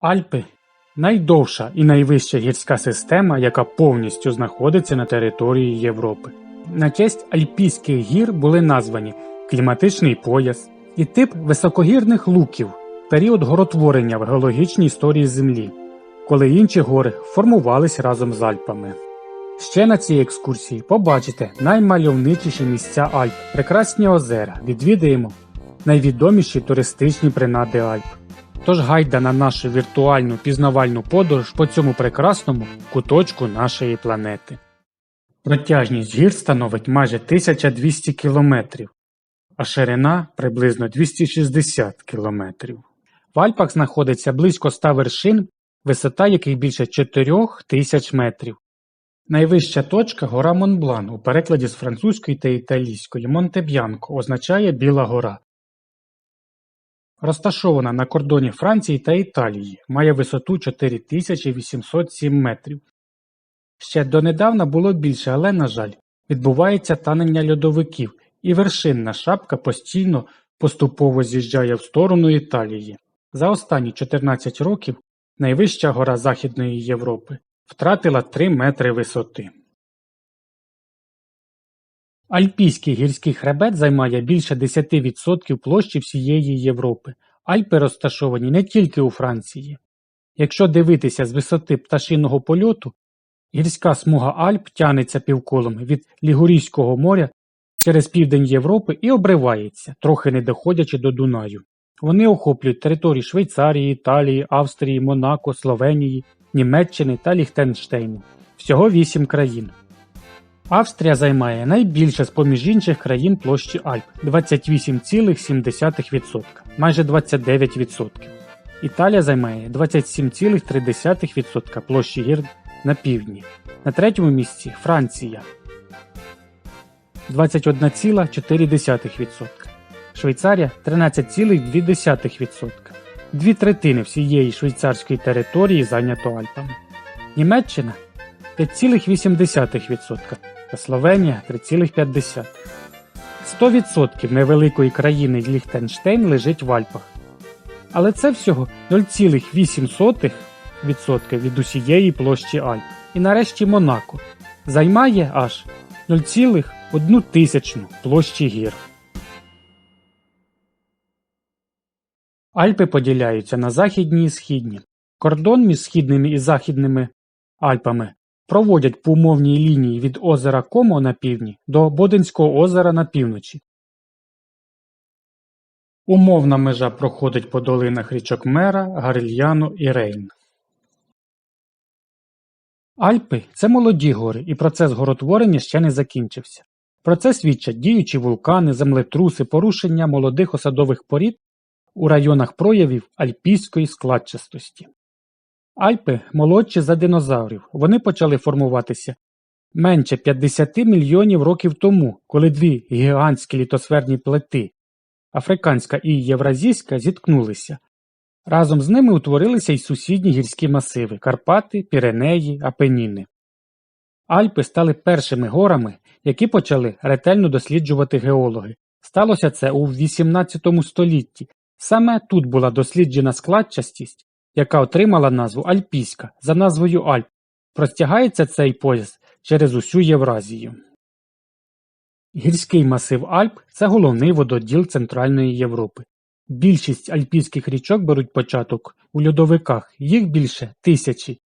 Альпи найдовша і найвища гірська система, яка повністю знаходиться на території Європи. На честь Альпійських гір були названі кліматичний пояс і тип високогірних луків, період горотворення в геологічній історії Землі, коли інші гори формувались разом з Альпами. Ще на цій екскурсії побачите наймальовничіші місця Альп, прекрасні озера, відвідаємо найвідоміші туристичні принади Альп. Тож гайда на нашу віртуальну пізнавальну подорож по цьому прекрасному куточку нашої планети. Протяжність гір становить майже 1200 кілометрів, а ширина приблизно 260 кілометрів. В Альпах знаходиться близько 100 вершин, висота яких більше 4000 метрів. Найвища точка гора Монблан у перекладі з французької та італійської Монтеб'янко означає Біла гора. Розташована на кордоні Франції та Італії, має висоту 4807 метрів. Ще донедавна було більше, але, на жаль, відбувається танення льодовиків, і вершинна шапка постійно поступово з'їжджає в сторону Італії. За останні 14 років найвища гора Західної Європи втратила 3 метри висоти. Альпійський гірський хребет займає більше 10% площі всієї Європи. Альпи розташовані не тільки у Франції. Якщо дивитися з висоти пташиного польоту, гірська смуга Альп тянеться півколом від Лігурійського моря через південь Європи і обривається, трохи не доходячи до Дунаю. Вони охоплюють території Швейцарії, Італії, Австрії, Монако, Словенії, Німеччини та Ліхтенштейну. Всього вісім країн. Австрія займає найбільше з поміж інших країн площі Альп 28,7%, майже 29%. Італія займає 27,3% площі гір на півдні. На третьому місці Франція 21,4%. Швейцарія 13,2%. Дві третини всієї швейцарської території зайнято Альпами. Німеччина 5,8% та Словенія 3,5%. 100% невеликої країни Ліхтенштейн лежить в Альпах. Але це всього 0,8% від усієї площі Альп. І нарешті Монако займає аж 0,1 тисячну площі гір. Альпи поділяються на західні і східні. Кордон між східними і західними Альпами проводять по умовній лінії від озера Комо на півдні до Боденського озера на півночі. Умовна межа проходить по долинах річок Мера, Гарильяно і Рейн. Альпи це молоді гори, і процес горотворення ще не закінчився. Про це свідчать діючі вулкани, землетруси, порушення молодих осадових порід у районах проявів альпійської складчастості. Альпи молодші за динозаврів. Вони почали формуватися менше 50 мільйонів років тому, коли дві гігантські літосферні плити африканська і євразійська зіткнулися. Разом з ними утворилися й сусідні гірські масиви Карпати, Піренеї, Апеніни. Альпи стали першими горами, які почали ретельно досліджувати геологи. Сталося це у XVIII столітті. Саме тут була досліджена складчастість, яка отримала назву Альпійська за назвою Альп. Простягається цей пояс через усю Євразію. Гірський масив Альп це головний вододіл Центральної Європи. Більшість альпійських річок беруть початок у льодовиках, їх більше тисячі.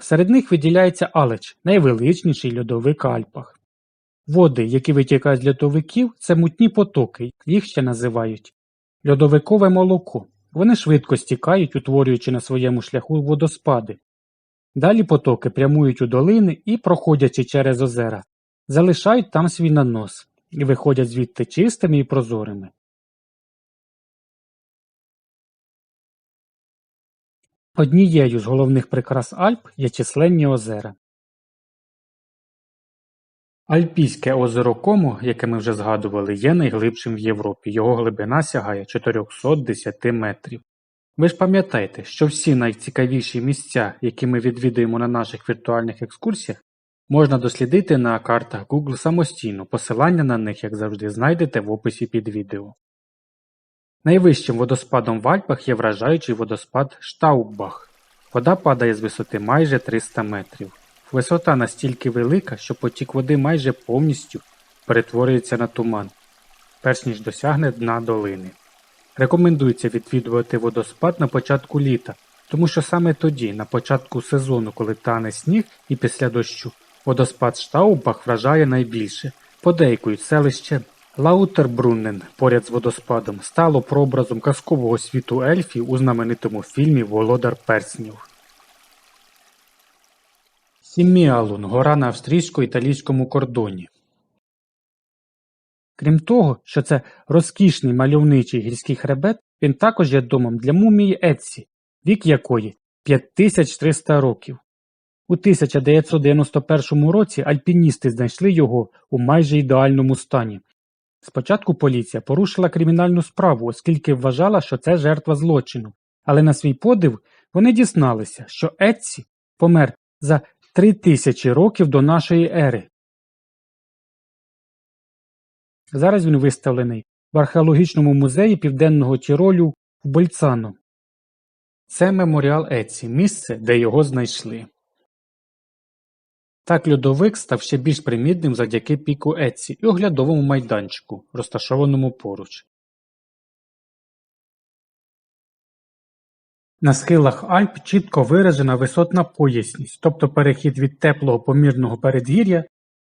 Серед них виділяється Алеч, найвеличніший льодовик Альпах. Води, які витікають з льодовиків, це мутні потоки, їх ще називають льодовикове молоко. Вони швидко стікають, утворюючи на своєму шляху водоспади. Далі потоки прямують у долини і, проходячи через озера, залишають там свій нанос і виходять звідти чистими і прозорими. Однією з головних прикрас Альп є численні озера. Альпійське озеро Комо, яке ми вже згадували, є найглибшим в Європі. Його глибина сягає 410 метрів. Ви ж пам'ятаєте, що всі найцікавіші місця, які ми відвідуємо на наших віртуальних екскурсіях, можна дослідити на картах Google самостійно. Посилання на них, як завжди, знайдете в описі під відео. Найвищим водоспадом в Альпах є вражаючий водоспад Штауббах. Вода падає з висоти майже 300 метрів. Висота настільки велика, що потік води майже повністю перетворюється на туман, перш ніж досягне дна долини. Рекомендується відвідувати водоспад на початку літа, тому що саме тоді, на початку сезону, коли тане сніг і після дощу, водоспад Штаубах вражає найбільше. Подейкують селище Лаутербруннен поряд з водоспадом стало прообразом казкового світу ельфів у знаменитому фільмі Володар Перснів. Сіміалун – гора на австрійсько-італійському кордоні. Крім того, що це розкішний мальовничий гірський хребет, він також є домом для мумії Етсі, вік якої 5300 років. У 1991 році альпіністи знайшли його у майже ідеальному стані. Спочатку поліція порушила кримінальну справу, оскільки вважала, що це жертва злочину. Але на свій подив вони дізналися, що Етсі помер за 3000 років до нашої ери. Зараз він виставлений в археологічному музеї Південного Тіролю в Больцано. Це меморіал Етсі, місце, де його знайшли. Так льодовик став ще більш примітним завдяки піку Етсі і оглядовому майданчику, розташованому поруч. На схилах Альп чітко виражена висотна поясність, тобто перехід від теплого помірного передгір'я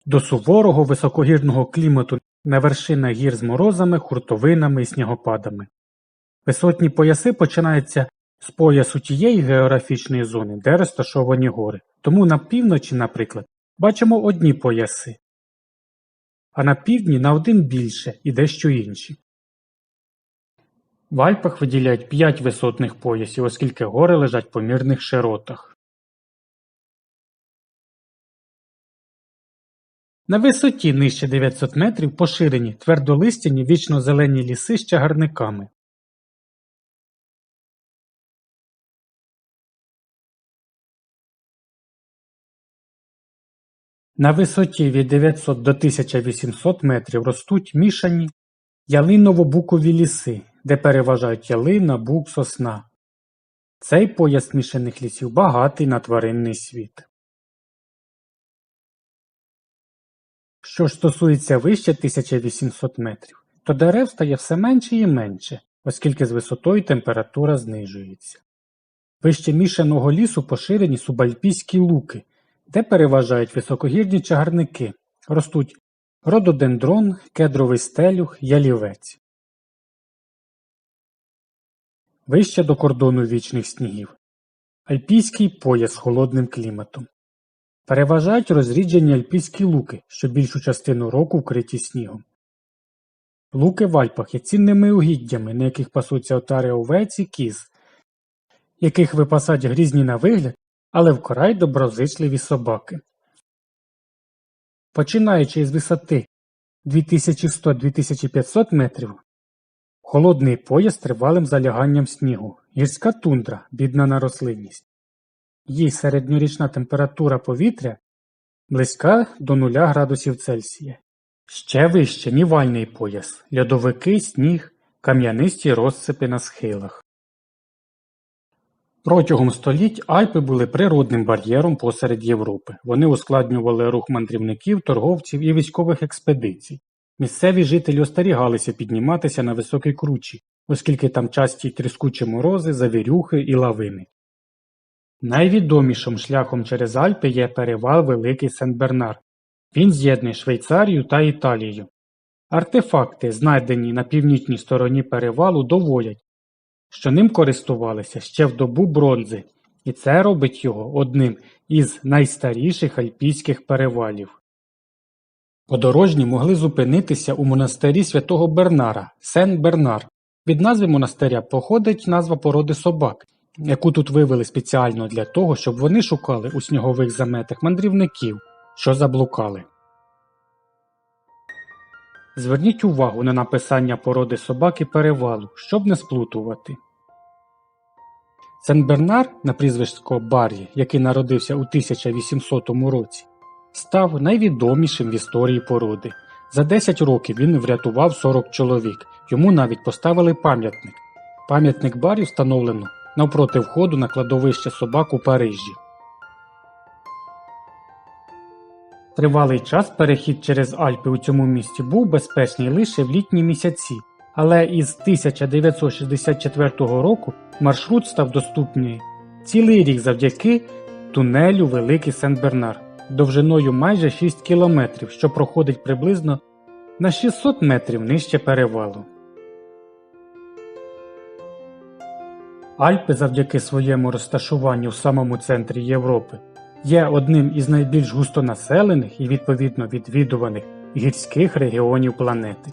до суворого високогірного клімату на вершинах гір з морозами, хуртовинами і снігопадами. Висотні пояси починаються з поясу тієї географічної зони, де розташовані гори. Тому на півночі, наприклад, бачимо одні пояси, а на півдні на один більше і дещо інші. В Альпах виділяють 5 висотних поясів, оскільки гори лежать по мірних широтах. На висоті нижче 900 метрів поширені твердолистяні вічно-зелені ліси з чагарниками. На висоті від 900 до 1800 метрів ростуть мішані ялиново-букові ліси, де переважають ялина, бук, сосна. Цей пояс мішаних лісів багатий на тваринний світ. Що ж стосується вище 1800 метрів, то дерев стає все менше і менше, оскільки з висотою температура знижується. Вище мішаного лісу поширені субальпійські луки, де переважають високогірні чагарники, ростуть рододендрон, кедровий стелюх, ялівець. Вище до кордону вічних снігів. Альпійський пояс з холодним кліматом. Переважають розріджені альпійські луки, що більшу частину року вкриті снігом. Луки в Альпах є цінними угіддями, на яких пасуться отари овець і кіз, яких випасать грізні на вигляд, але вкрай доброзичливі собаки. Починаючи з висоти 2100-2500 метрів, холодний пояс тривалим заляганням снігу, гірська тундра, бідна на рослинність. Її середньорічна температура повітря близька до 0 градусів Цельсія. Ще вище нівальний пояс, льодовики, сніг, кам'янисті розсипи на схилах. Протягом століть Альпи були природним бар'єром посеред Європи. Вони ускладнювали рух мандрівників, торговців і військових експедицій. Місцеві жителі остерігалися підніматися на високі кручі, оскільки там часті тріскучі морози, завірюхи і лавини. Найвідомішим шляхом через Альпи є перевал Великий Сен-Бернар. Він з'єднує Швейцарію та Італію. Артефакти, знайдені на північній стороні перевалу, доводять, що ним користувалися ще в добу бронзи, і це робить його одним із найстаріших альпійських перевалів. Подорожні могли зупинитися у монастирі святого Бернара Сен-Бернар. Від назви монастиря походить назва породи собак, яку тут вивели спеціально для того, щоб вони шукали у снігових заметах мандрівників, що заблукали. Зверніть увагу на написання породи собаки перевалу, щоб не сплутувати. Сен-Бернар на прізвисько Баррі, який народився у 1800 році, став найвідомішим в історії породи. За 10 років він врятував 40 чоловік. Йому навіть поставили пам'ятник. Пам'ятник барі встановлено навпроти входу на кладовище собак у Парижі. Тривалий час перехід через Альпи у цьому місті був безпечний лише в літні місяці, але із 1964 року маршрут став доступний цілий рік завдяки тунелю Великий Сен-Бернар довжиною майже 6 кілометрів, що проходить приблизно на 600 метрів нижче перевалу. Альпи завдяки своєму розташуванню в самому центрі Європи є одним із найбільш густонаселених і відповідно відвідуваних гірських регіонів планети.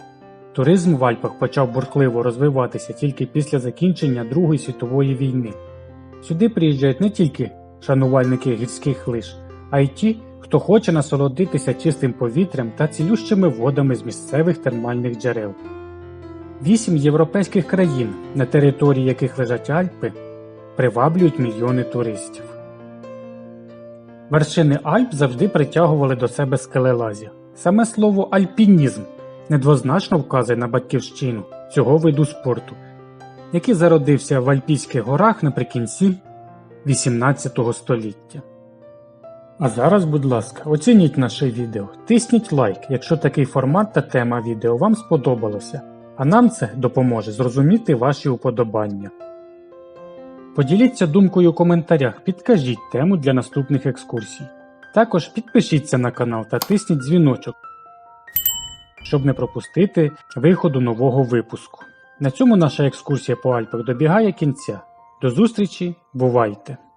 Туризм в Альпах почав бурхливо розвиватися тільки після закінчення Другої світової війни. Сюди приїжджають не тільки шанувальники гірських лиж, а й ті, хто хоче насолодитися чистим повітрям та цілющими водами з місцевих термальних джерел. Вісім європейських країн, на території яких лежать Альпи, приваблюють мільйони туристів. Вершини Альп завжди притягували до себе скелелазів. Саме слово альпінізм недвозначно вказує на батьківщину цього виду спорту, який зародився в Альпійських горах наприкінці 18 століття. А зараз, будь ласка, оцініть наше відео, тисніть лайк, якщо такий формат та тема відео вам сподобалося, а нам це допоможе зрозуміти ваші уподобання. Поділіться думкою у коментарях, підкажіть тему для наступних екскурсій. Також підпишіться на канал та тисніть дзвіночок, щоб не пропустити виходу нового випуску. На цьому наша екскурсія по Альпах добігає кінця. До зустрічі, бувайте!